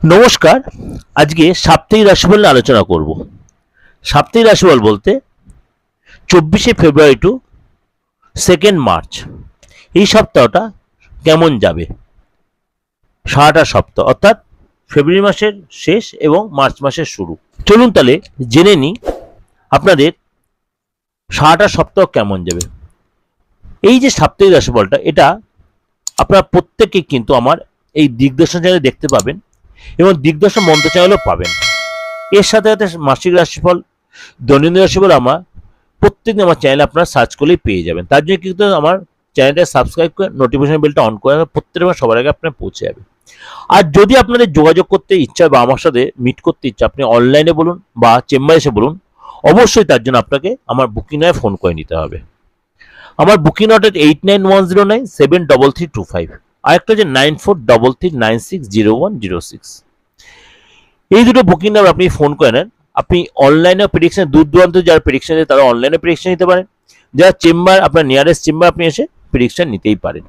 নমস্কার, আজকে সাপ্তাহিক রাশিফল নিয়ে আলোচনা করব। সাপ্তাহিক রাশিফল বলতে চব্বিশে ফেব্রুয়ারি টু সেকেন্ড মার্চ এই সপ্তাহটা কেমন যাবে? সারাটা সপ্তাহ, অর্থাৎ ফেব্রুয়ারি মাসের শেষ এবং মার্চ মাসের শুরু। চলুন তাহলে জেনে নিই আপনাদের সারাটা সপ্তাহ কেমন যাবে। এই যে সাপ্তাহিক রাশিফলটা, এটা আপনারা প্রত্যেকে কিন্তু আমার এই দিগদর্শন চ্যানেলে দেখতে পাবেন। এবং দিগদর্শন মন্ত্র চ্যানেলও পাবেন। এর সাথে সাথে মাসিক রাশিফল, দৈনন্দিন রাশিফল আমার, প্রত্যেকদিন আমার চ্যানেলে আপনারা সার্চ করলেই পেয়ে যাবেন। তার জন্য কিন্তু আমার চ্যানেলটা সাবস্ক্রাইব করে নোটিফিকেশন বেলটা অন করে প্রত্যেকবার সবার আগে আপনার পৌঁছে যাবে। আর যদি আপনাদের যোগাযোগ করতে ইচ্ছা বা আমার সাথে মিট করতে ইচ্ছা, আপনি অনলাইনে বলুন বা চেম্বারে এসে বলুন, অবশ্যই তার জন্য আপনাকে আমার বুকিং নয় ফোন করে নিতে হবে। আমার booking নটের eight nine one zero nine seven double three two five আরেকটা হচ্ছে nine four double three nine six zero one zero six. এই দুটো বুকিং নাম্বার আপনি ফোন করে নেন। আপনি অনলাইনে প্রেডিকশন দূর দূরান্ত যারা প্রেডিকশন দেয় তারা অনলাইনে প্রেডিকশন নিতে পারেন। যারা চেম্বার আপনার নিয়ারেস্ট চেম্বার আপনি এসে প্রেডিকশন নিতেই পারেন।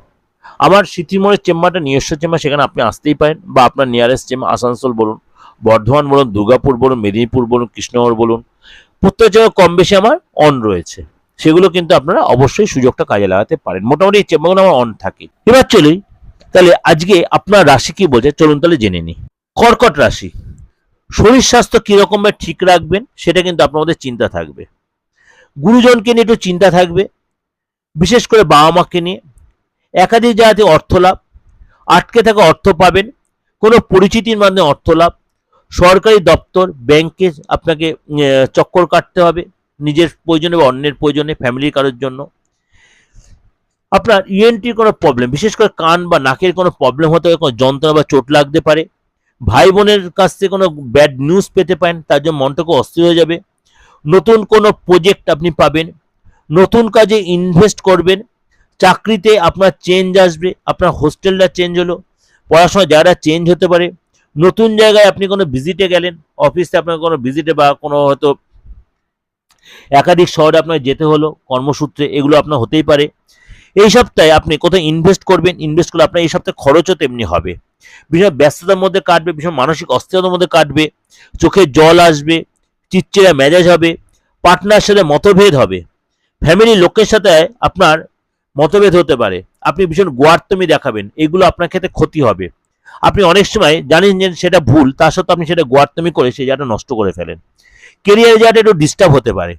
আমার সিটিমোড়ের চেম্বারটা নিজস্ব চেম্বার, সেখানে আপনি আসতেই পারেন। বা আপনার নিয়ারেস্ট চেম্বার আসানসোল বলুন, বর্ধমান বলুন, দুর্গাপুর বলুন, মেদিনীপুর বলুন, কৃষ্ণনগর বলুন। প্রত্যেক জায়গায় কম বেশি আমার অন রয়েছে। সেগুলো কিন্তু আপনারা অবশ্যই সুযোগটা কাজে লাগাতে পারেন। মোটামুটি এই চেম্বারগুলো আমার অন থাকে। এবার চলি তাহলে আজকে আপনার রাশি কি বলছে? চলুন তাহলে জেনে নিই। কর্কট রাশি। শরীর স্বাস্থ্য কীরকম ভাবে ঠিক রাখবেন, সেটা কিন্তু আপনার মধ্যে চিন্তা থাকবে। গুরুজনকে নিয়ে একটু চিন্তা থাকবে, বিশেষ করে বাবা মাকে নিয়ে। একাধিক জায়গাতে অর্থ লাভ আটকে থাকা অর্থ পাবেন, কোনো পরিচিতির মাধ্যমে অর্থ লাভ সরকারি দপ্তর, ব্যাংকে আপনাকে চক্কর কাটতে হবে, নিজের প্রয়োজনে বা অন্যের প্রয়োজনে, ফ্যামিলির কারোর জন্য। আপনার ইএনটির কোনো প্রবলেম বিশেষ করে কান বা নাকের কোনো প্রবলেম হতে কোনো যন্ত্রণা বা চোট লাগতে পারে ভাই বোনের কাছ থেকে কোনো ব্যাড নিউজ পেতে পারেন, তার জন্য মনটাকে অস্থির হয়ে যাবে। নতুন কোনো প্রজেক্ট আপনি পাবেন, নতুন কাজে ইনভেস্ট করবেন, চাকরিতে আপনার চেঞ্জ আসবে, আপনার হোস্টেলটা চেঞ্জ হলো, পড়াশোনা জায়গাটা চেঞ্জ হতে পারে, নতুন জায়গায় আপনি কোনো ভিজিটে গেলেন অফিসে আপনার কোনো ভিজিটে বা কোনো হয়তো একাধিক শহরে আপনার যেতে হলো, কর্মসূত্রে, এগুলো আপনার হতেই পারে। এই সপ্তাহে আপনি কোথায় ইনভেস্ট করবেন ইনভেস্ট করলে আপনার এই সপ্তাহে খরচও তেমনি হবে। ভীষণ ব্যস্ততার মধ্যে কাটবে, ভীষণ মানসিক অস্থিরতার মধ্যে কাটবে, চোখে জল আসবে চিচ্চিরা মেজাজ হবে পার্টনার সাথে মতভেদ হবে ফ্যামিলির লোকের সাথে আপনার মতভেদ হতে পারে। আপনি ভীষণ গোয়ার্তমি দেখাবেন, এগুলো আপনার ক্ষেত্রে ক্ষতি হবে। আপনি অনেক সময় জানেন যে সেটা ভুল তা সত্ত্বেও আপনি সেটা গোয়ার্তমি করে সেই জায়গাটা নষ্ট করে ফেলেন। কেরিয়ারের জায়গাটা একটু ডিস্টার্ব হতে পারে।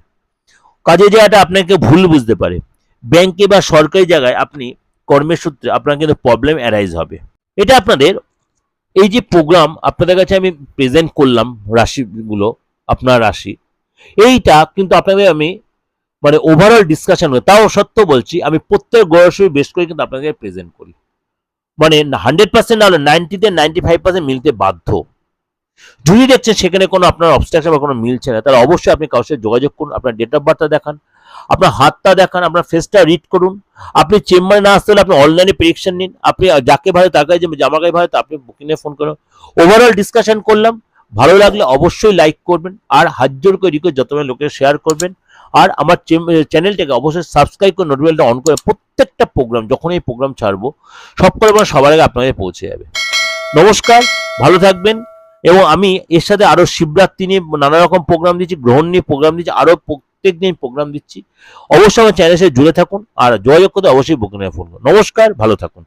কাজের জায়গাটা আপনাকে ভুল বুঝতে পারে। ব্যাংকে বা সরকারি জায়গায় আপনি কর্মের সূত্রে আপনার কিন্তু প্রবলেম অ্যারাইজ হবে। এটা আপনাদের এই যে প্রোগ্রাম আপনাদের কাছে আমি প্রেজেন্ট করলাম রাশিগুলো, আপনার রাশি, এইটা কিন্তু আপনাদের আমি মানে ওভারঅল ডিসকাশন তাও সত্য বলছি, আমি প্রত্যেক গড়সই বেশ করে কিন্তু আপনাদের প্রেজেন্ট করি। মানে হান্ড্রেড পার্সেন্ট না হলে নাইনটিতে নাইনটি ফাইভ পার্সেন্ট মিলতে বাধ্য। যদি দেখছেন সেখানে কোনো আপনার অবস্ট্রাকশন বা কোনো মিলছে না, তাহলে অবশ্যই আপনি কারোর সাথে যোগাযোগ করুন, আপনার ডেট অফ বার্থটা দেখান, আপনার হাতটা দেখান, আপনার ফেসটা রিড করুন। আপনি চেম্বারে না আসতে হলে আপনি অনলাইনে প্রেডিকশন নিন। আপনি যাকে ভালো তার কাছে যে জামা গায়ে ভালো আপনি বুকিংয়ে ফোন করুন। ওভারঅল ডিসকাশন করলাম। ভালো লাগলে অবশ্যই লাইক করবেন আর হাত জোর করে রিকোয়েস্ট যত লোকের শেয়ার করবেন। আর আমার চ্যানেলটাকে অবশ্যই সাবস্ক্রাইব করে নোটিফিকেশনটা অন করে প্রত্যেকটা প্রোগ্রাম যখন এই প্রোগ্রাম ছাড়বো সব করে সবার আগে আপনাদের পৌঁছে যাবে। নমস্কার, ভালো থাকবেন। এবং আমি এর সাথে আরও শিবরাত্রি নিয়ে নানা রকম প্রোগ্রাম দিচ্ছি, গ্রহণ নিয়ে প্রোগ্রাম দিচ্ছি, আরও প্রত্যেক দিন প্রোগ্রাম দিচ্ছি। অবশ্যই আমার চ্যানেলের সাথে জুড়ে থাকুন, আর যোগাযোগ করতে অবশ্যই বুকিং ফোন করুন। নমস্কার, ভালো থাকুন।